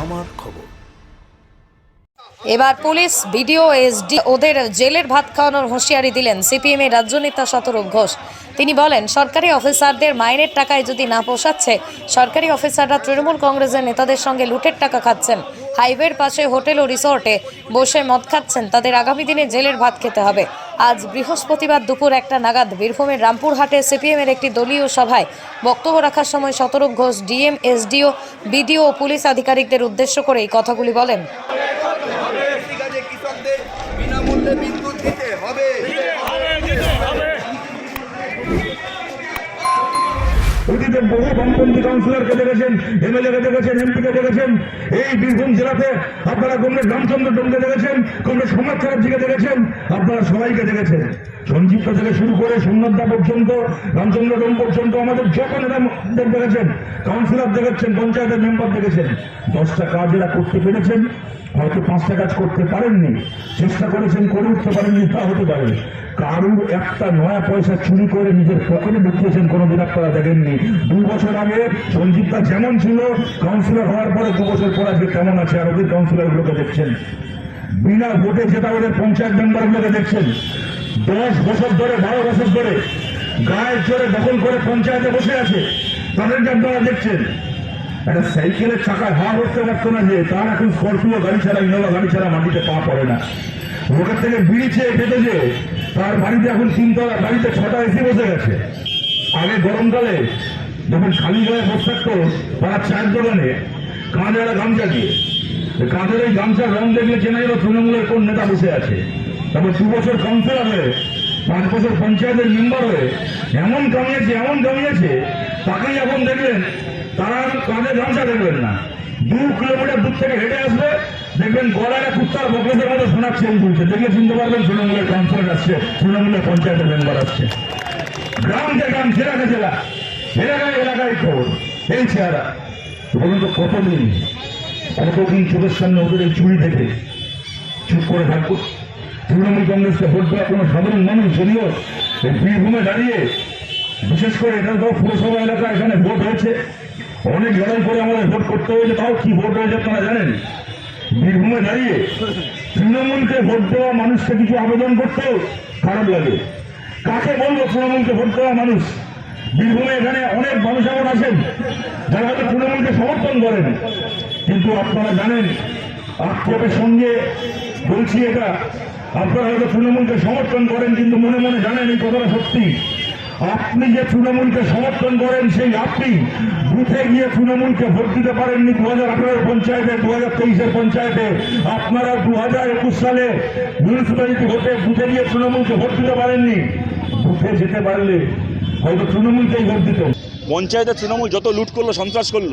আমার খবর। এবার পুলিশ ভিডিও এসডি ওদের জেলের ভাত খাওয়ানোর হুঁশিয়ারি দিলেন সিপিএম এর রাজ্য নেতা শতরূপ ঘোষ। তিনি বলেন, সরকারি অফিসারদের মাইনের টাকায় যদি না পোষাচ্ছে, সরকারি অফিসাররা তৃণমূল কংগ্রেসের নেতাদের সঙ্গে লুটের টাকা খাচ্ছেন। হাইওয়ের পাশে হোটেল ও রিসর্টে বসে মদ খাচ্ছেন, তাদের আগামী দিনে জেলের ভাত খেতে হবে। আজ বৃহস্পতিবার দুপুর একটা নাগাদ বীরভূমের রামপুরহাটে সিপিএমের একটি দলীয় সভায় বক্তব্য রাখার সময় Shatarup Ghosh, DM, SDO, BDO ও পুলিশ আধিকারিকদের উদ্দেশ্য করে এই কথাগুলি বলেন। বিনামূল্যে বিদ্যুৎ দিতে অতীতে বহু বামপন্থী কাউন্সিলরকে দেখেছেন এমএলএ কে দেখেছেন এমপি কে দেখেছেন। এই বীরভূম জেলাতে আপনারা কংগ্রেস রামচন্দ্র ডোমকে দেখেছেন, কংগ্রেস সমাজ চ্যাটার্জিকে দেখেছেন, আপনারা সবাইকে দেখেছেন। সঞ্জীবটা থেকে শুরু করে সোমনাথদা পর্যন্ত, রামচন্দ্র ডোম পর্যন্ত আমাদের যত নেতাদের দেখেছেন কাউন্সিলর দেখেছেন, পঞ্চায়েতের মেম্বার দেখেছেন। দশটা কাজ এরা করতে পেরেছেন, হয়তো পাঁচটা কাজ করতে পারেননি। চেষ্টা করেছেন, করে উঠতে পারেননি, তা হতে পারে। কারুর একটা নয়া পয়সা চুরি করে নিজের পকেটে ঢুকিয়েছেন কোনোদিন আপনারা দেখেননি। দু বছর আগে সঞ্জীবটা যেমন ছিল কাউন্সিলর হওয়ার পরে দু বছর পর আজকে কেমন আছে? আর ওদের কাউন্সিলরগুলোকে দেখছেন। বিনা ভোটে যেটা ওদের পঞ্চায়েত মেম্বারগুলোকে দেখছেন। দশ বছর ধরে, বারো বছর ধরে গায়ের জোরে দখল করে পঞ্চায়েতে বসে আছে। তাদেরকে আপনারা দেখছেন। একটা সাইকেলের চাকায় হাওয়া করতে পারতো না যে, তার এখন স্করপিও গাড়ি ছাড়া, ইনোভা গাড়ি ছাড়া মাটিতে পা পড়ে না। লোকের থেকে বিড়ি চেয়ে যে তার বাড়িতে এখন তিনতলা বাড়িতে ছটা এসি বসে গেছে। আগে গরমকালে যখন খালি গায়ে বসে থাকতো, তারা চায়ের দোকানে কাঁধে একটা গামছা দিয়ে কাঁধের ওই গামছার রং দেখলে চেনা যেত তৃণমূলের কোন নেতা বসে আছে। তারপর দু বছর কাউন্সিলর হয়ে, পাঁচ বছর পঞ্চায়েতের মেম্বার হয়ে, এমন কামিয়েছে এমন কামিয়েছে, তাকেই এখন দেখলেন, তারা কাঁধে গামছা দেখবেন না। দু কিলোমিটার দূর থেকে হেঁটে আসবে, দেখবেন গলায় কুত্তার বকলেসের মতো সোনার চেন তুলছে দেখলে চিনতে পারবেন তৃণমূলের কাউন্সিলর আসছে, তৃণমূলের পঞ্চায়েতের মেম্বার আসছে। গ্রাম থেকে গ্রাম, জেলাকে জেলা, এলাকায় এলাকায় খবর, এই চেহারা। বলুন তো, কতদিন কতদিন চোখের সামনে ওদের এই চুরি থেকে চুপ করে থাকব তৃণমূল কংগ্রেসকে ভোট দেওয়া কোনো সাধারণ মানুষ যদিও বীরভূমে দাঁড়িয়ে, বিশেষ করে এটা তো পুরসভা এলাকা এখানে ভোট হয়েছে। অনেক লড়াই করে আমাদের ভোট করতে হয়েছে, তাও কি ভোট হয়েছে আপনারা জানেন? বীরভূমে দাঁড়িয়ে তৃণমূলকে ভোট দেওয়া মানুষকে কিছু আবেদন করতেও খারাপ লাগে। কাকে বলব তৃণমূলকে ভোট দেওয়া মানুষ? বীরভূমে এখানে অনেক মানুষ এমন আছেন, যারা হয়তো তৃণমূলকে সমর্থন করেন। কিন্তু আপনারা জানেন, আক্ষেপের সঙ্গে বলছি এটা, আপনারা হয়তো তৃণমূলকে সমর্থন করেন, কিন্তু মনে মনে জানেন এই কথাটা সত্যি। আপনি যে তৃণমূলকে সমর্থন করেন, সেই আপনি বুথে গিয়ে তৃণমূলকে ভোট দিতে পারেননি দু হাজার আঠারোর পঞ্চায়েতে দু হাজার তেইশের পঞ্চায়েতে। আপনারা দু হাজার একুশ সালে মিউনিসিপ্যালিটি ভোটে বুথে গিয়ে তৃণমূলকে ভোট দিতে পারেননি। বুথে যেতে পারলে হয়তো তৃণমূলকেই ভোট দিত। পঞ্চায়েতের তৃণমূল যত লুট করল, সন্ত্রাস করল,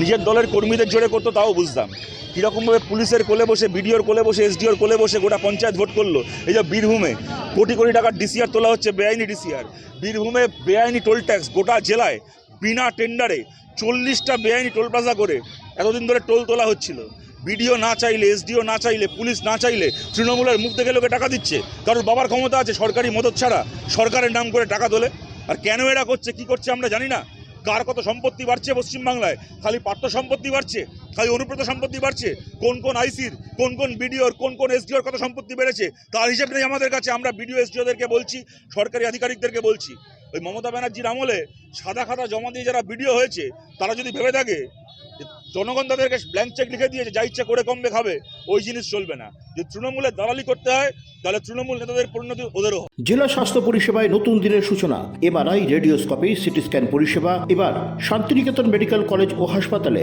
নিজের দলের কর্মীদের জোরে করতো, তাও বুঝতাম। কীরকমভাবে পুলিশের কোলে বসে, বিডিওর কোলে বসে, এসডিওর কোলে বসে গোটা পঞ্চায়েত ভোট করল, এই যে বীরভূমে। কোটি কোটি টাকার ডিসিআর তোলা হচ্ছে, বেআইনি ডিসিআর বীরভূমে বেআইনি টোল ট্যাক্স গোটা জেলায় বিনা টেন্ডারে চল্লিশটা বেআইনি টোল প্লাজা করে এতদিন ধরে টোল তোলা হচ্ছিল। বিডিও না চাইলে এসডিও না চাইলে, পুলিশ না চাইলে তৃণমূলের মুখ থেকে লোকে টাকা দিচ্ছে। কারণ বাবার ক্ষমতা আছে, সরকারি মদত ছাড়া সরকারের নাম করে টাকা তোলে। আর কেন এরা করছে, কি করছে আমরা জানি না। কার কত সম্পত্তি বাড়ছে পশ্চিমবাংলায়? খালি পার্থ সম্পত্তি বাড়ছে? খালি অনুপ্রত সম্পত্তি বাড়ছে? কোন কোন আইসির, কোন কোন বিডিওর, কোন কোন এসডিওর কত সম্পত্তি বেড়েছে? তার হিসেবে নেই আমাদের কাছে। আমরা বিডিও, এসডিওদেরকে বলছি, সরকারি আধিকারিকদেরকে বলছি। ওই মমতা ব্যানার্জির আমলে সাদা খাতা জমা দিয়ে যারা বিডিও হয়েছে, তারা যদি ভেবে থাকে জনগণ তাদেরকে ব্ল্যাঙ্ক চেক লিখে দিয়েছে, যা ইচ্ছা করে কমবে খাবে, ওই জিনিস চলবে না। যদি তৃণমূলের দালালি করতে হয়, তাহলে তৃণমূল নেতাদের পরিণতি ওদেরও জেলা স্বাস্থ্য পরিষেবায় নতুন দিনের সূচনা। এবার এমআরআই, রেডিওস্কোপি সিটি স্ক্যান পরিষেবা। এবার শান্তিনিকেতন মেডিকেল কলেজ ও হাসপাতালে।